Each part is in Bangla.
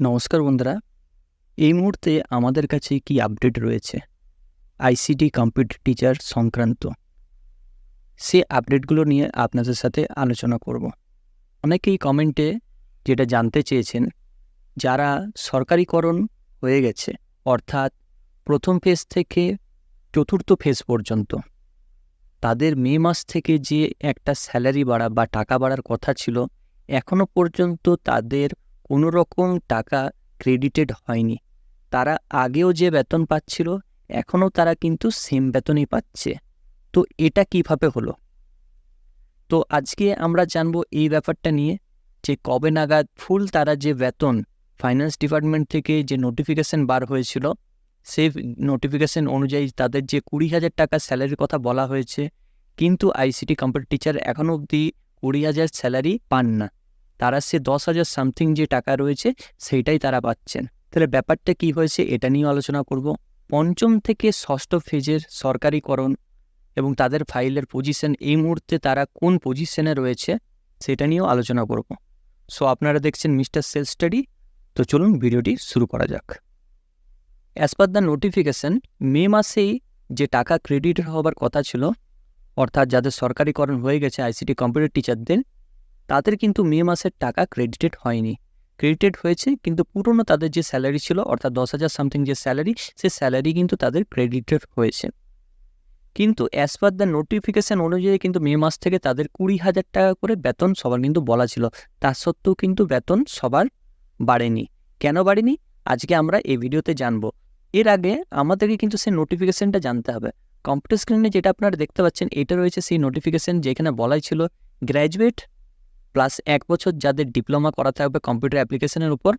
নমস্কার বন্ধুরা। এই মুহূর্তে আমাদের কাছে কি আপডেট রয়েছে? আইসিটি কম্পিউটার টিচার সংক্রান্ত। সে আপডেটগুলো নিয়ে আপনাদের সাথে আলোচনা করব। অনেকেই কমেন্টে যেটা জানতে চেয়েছেন, যারা সরকারিকরণ হয়ে গেছে, অর্থাৎ প্রথম ফেজ থেকে চতুর্থ ফেজ পর্যন্ত, তাদের মে মাস থেকে যে একটা স্যালারি বাড়া বা টাকা বাড়ার কথা ছিল এখনও পর্যন্ত তাদের কোনো রকম টাকা ক্রেডিটেড হয়নি। তারা আগেও যে বেতন পাচ্ছিল, এখনও তারা কিন্তু সেম বেতনই পাচ্ছে। তো এটা কীভাবে হলো? তো আজকে আমরা জানব এই ব্যাপারটা নিয়ে যে কবে নাগাদ ফুল তারা যে বেতন ফাইন্যান্স ডিপার্টমেন্ট থেকে যে নোটিফিকেশন বার হয়েছিল, সেই নোটিফিকেশন অনুযায়ী তাদের যে কুড়ি হাজার টাকা স্যালারির কথা বলা হয়েছে, কিন্তু আইসিটি কম্পিউটার টিচার এখনও অবধি কুড়ি হাজার স্যালারি পান না। তারা সে দশ হাজার সামথিং যে টাকা রয়েছে সেইটাই তারা পাচ্ছেন। তাহলে ব্যাপারটা কি হয়েছে এটা নিয়ে আলোচনা করব। পঞ্চম থেকে ষষ্ঠ ফেজের সরকারিকরণ এবং তাদের ফাইলের পজিশন এই মুহূর্তে তারা কোন পজিশনে রয়েছে সেটা নিয়েও আলোচনা করব। সো আপনারা দেখছেন মিস্টার সেলফ স্টাডি। তো চলুন ভিডিওটি শুরু করা যাক। As per the notification May মাসেই যে টাকা ক্রেডিট হবার কথা ছিল, অর্থাৎ যাদের সরকারিকরণ হয়ে গেছে আইসিটি কম্পিউটার টিচারদের তাদের কিন্তু মে মাসের টাকা ক্রেডিটেড হয়নি। ক্রেডিটেড হয়েছে কিন্তু পুরনো তাদের যে স্যালারি ছিল, অর্থাৎ দশ হাজার সামথিং যে স্যালারি, সে স্যালারি কিন্তু তাদের ক্রেডিটেড হয়েছে। কিন্তু অ্যাজ পার দ্য নোটিফিকেশান অনুযায়ী কিন্তু মে মাস থেকে তাদের কুড়ি হাজার টাকা করে বেতন সবার কিন্তু বলা ছিল। তা সত্ত্বেও কিন্তু বেতন সবার বাড়েনি। কেন বাড়েনি? আজকে আমরা এই ভিডিওতে জানব। এর আগে আমাদেরকে কিন্তু সেই নোটিফিকেশানটা জানতে হবে। কম্পিউটার স্ক্রিনে যেটা আপনারা দেখতে পাচ্ছেন, এটা রয়েছে সেই নোটিফিকেশান যেখানে বলাই ছিল গ্র্যাজুয়েট প্লাস এক বছর যাদের ডিপ্লোমা করাতে হবে কম্পিউটার অ্যাপ্লিকেশনের উপর,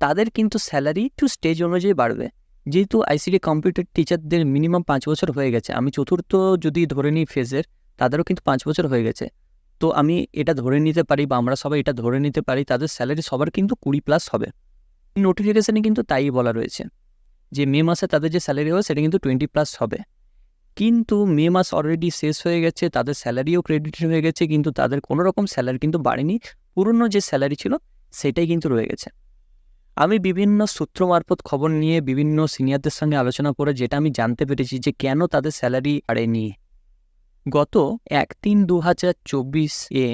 তাদের কিন্তু স্যালারি টু স্টেজ অনুযায়ী বাড়বে। যেহেতু আইসিডি কম্পিউটার টিচারদের মিনিমাম পাঁচ বছর হয়ে গেছে। আমি চতুর্থ যদি ধরে নিই ফেজের তাদেরও কিন্তু পাঁচ বছর হয়ে গেছে। তো আমি এটা ধরে নিতে পারি বা আমরা সবাই এটা ধরে নিতে পারি, তাদের স্যালারি সবার কিন্তু কুড়ি প্লাস হবে। নোটিফিকেশানে কিন্তু তাই বলা রয়েছে যে মে মাসে তাদের যে স্যালারি হবে, সেটা কিন্তু টোয়েন্টি প্লাস হবে। কিন্তু মে মাস অলরেডি শেষ হয়ে গেছে, তাদের স্যালারিও ক্রেডিট হয়ে গেছে, কিন্তু তাদের কোনো রকম স্যালারি কিন্তু বাড়েনি। পুরনো যে স্যালারি ছিল, সেটাই কিন্তু রয়ে গেছে। আমি বিভিন্ন সূত্র মারফত খবর নিয়ে বিভিন্ন সিনিয়রদের সঙ্গে আলোচনা করে যেটা আমি জানতে পেরেছি যে কেন তাদের স্যালারি বাড়েনি। গত এক তিন দু হাজার চব্বিশ এ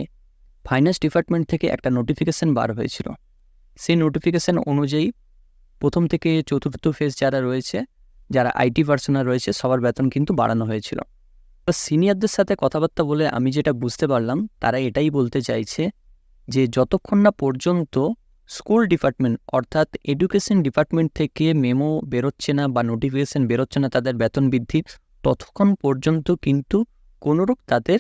ফাইন্যান্স ডিপার্টমেন্ট থেকে একটা নোটিফিকেশান বার হয়েছিল। সেই নোটিফিকেশান অনুযায়ী প্রথম থেকে চতুর্থ ফেজ যারা রয়েছে যারা আইটি পার্সোনাল রয়েছে, সবার বেতন কিন্তু বাড়ানো হয়েছিল। তো সিনিয়রদের সাথে কথাবার্তা বলে আমি যেটা বুঝতে পারলাম, তারা এটাই বলতে চাইছে যে যতক্ষণ না পর্যন্ত স্কুল ডিপার্টমেন্ট অর্থাৎ এডুকেশন ডিপার্টমেন্ট থেকে মেমো বেরোচ্ছে না বা নোটিফিকেশান বেরোচ্ছে না তাদের বেতন বৃদ্ধি, ততক্ষণ পর্যন্ত কিন্তু কোনোরূপ তাদের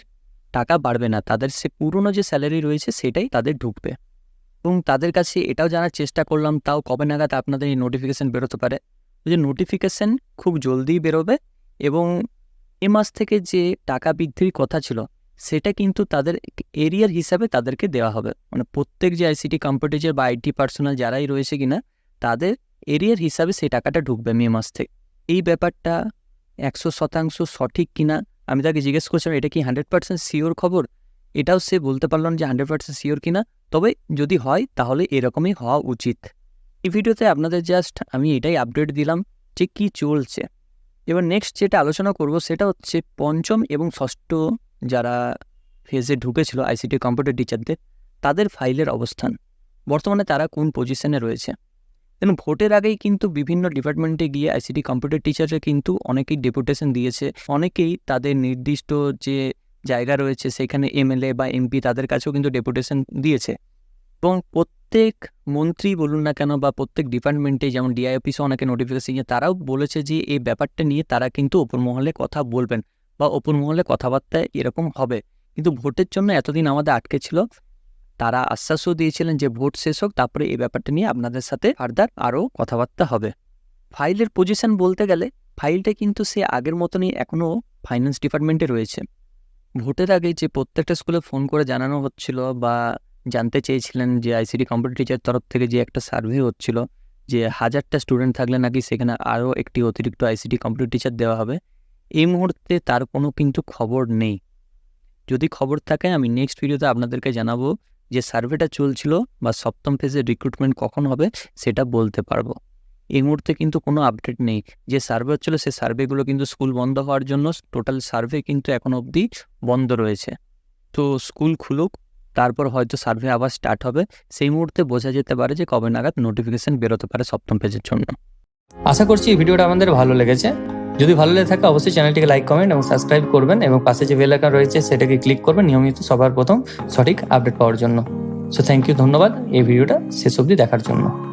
টাকা বাড়বে না। তাদের সে পুরনো যে স্যালারি রয়েছে, সেটাই তাদের ঢুকবে। এবং তাদের কাছে এটাও জানার চেষ্টা করলাম, তাও কবে নাগাদ আপনাদের এই নোটিফিকেশান বেরোতে পারে? যে নোটিফিকেশান খুব জলদি বেরোবে এবং এ মাস থেকে যে টাকা বৃদ্ধির কথা ছিল, সেটা কিন্তু তাদের এরিয়ার হিসাবে তাদেরকে দেওয়া হবে। মানে প্রত্যেক যে আইসিটি কম্পিউটার বা আইটি পার্সোনাল যারাই রয়েছে কিনা, তাদের এরিয়ার হিসাবে সেই টাকাটা ঢুকবে মে মাস থেকে। এই ব্যাপারটা একশো শতাংশ সঠিক কিনা, আমি তাকে জিজ্ঞেস করছিলাম, এটা কি হান্ড্রেড পার্সেন্ট শিওর খবর? এটাও সে বলতে পারল না যে হান্ড্রেড পার্সেন্ট শিওর কিনা। তবে যদি হয়, তাহলে এরকমই হওয়া উচিত। এই ভিডিওতে আপনাদের জাস্ট আমি এটাই আপডেট দিলাম যে কী চলছে। এবার নেক্সট যেটা আলোচনা করব সেটা হচ্ছে পঞ্চম এবং ষষ্ঠ যারা ফেজে ঢুকেছিল আইসিটি কম্পিউটার টিচারদের তাদের ফাইলের অবস্থান। বর্তমানে তারা কোন পজিশনে রয়েছে? এবং ভোটের আগেই কিন্তু বিভিন্ন ডিপার্টমেন্টে গিয়ে আইসিটি কম্পিউটার টিচারে কিন্তু অনেকেই ডেপুটেশন দিয়েছে। অনেকেই তাদের নির্দিষ্ট যে জায়গা রয়েছে, সেখানে এমএলএ বা এমপি তাদের কাছেও কিন্তু ডেপুটেশন দিয়েছে। এবং প্রত্যেক মন্ত্রী বলুন না কেন বা প্রত্যেক ডিপার্টমেন্টে যেমন ডিআই অফিসে অনেকে নোটিফিকেশন তারাও বলেছে যে এই ব্যাপারটা নিয়ে তারা কিন্তু ওপর মহলে কথা বলবেন বা ওপর মহলে কথাবার্তায় এরকম হবে। কিন্তু ভোটের জন্য এতদিন আমাদের আটকে ছিল, তারা আশ্বাসও দিয়েছিলেন যে ভোট শেষ হোক, তারপরে এই ব্যাপারটা নিয়ে আপনাদের সাথে ফার্দার আরও কথাবার্তা হবে। ফাইলের পজিশন বলতে গেলে, ফাইলটা কিন্তু সে আগের মতনই এখনও ফাইন্যান্স ডিপার্টমেন্টে রয়েছে। ভোটের আগে যে প্রত্যেকটা স্কুলে ফোন করে জানানো হচ্ছিল বা জানতে চেয়েছিলেন যে আইসিডি কম্পিউটার টিচার তরফ থেকে যে একটা সার্ভে হচ্ছিল যে হাজারটা স্টুডেন্ট থাকলে নাকি সেখানে আরও একটি অতিরিক্ত আইসিডি কম্পিউটার টিচার দেওয়া হবে। এই মুহূর্তে তার কোনো কিন্তু খবর নেই। যদি খবর থাকে, আমি নেক্সট ভিডিওতে আপনাদেরকে জানাব যে সার্ভেটা চলছিল বা সপ্তম ফেজের রিক্রুটমেন্ট কখন হবে সেটা বলতে পারব। এই মুহূর্তে কিন্তু কোনো আপডেট নেই। যে সার্ভে হচ্ছিল, সে সার্ভেগুলো কিন্তু স্কুল বন্ধ হওয়ার জন্য টোটাল সার্ভে কিন্তু এখন অবধি বন্ধ রয়েছে। তো স্কুল খুলুক তারপর হয়তো সার্ভে আবার স্টার্ট হবে। সেই মুহূর্তে বোঝা যেতে পারে যে কবে নাগাদ নোটিফিকেশন বেরোতে পারে সপ্তম পেজের জন্য। আশা করছি এই ভিডিওটা আমাদের ভালো লেগেছে। যদি ভালো লেগে থাকে অবশ্যই চ্যানেলটিকে লাইক কমেন্ট এবং সাবস্ক্রাইব করবেন এবং পাশে যে বেল আইকন রয়েছে সেটাকে ক্লিক করবেন নিয়মিত সবার প্রথম সঠিক আপডেট পাওয়ার জন্য। সো থ্যাংক ইউ ধন্যবাদ। এই ভিডিওটা শেষ অবধি দেখার জন্য।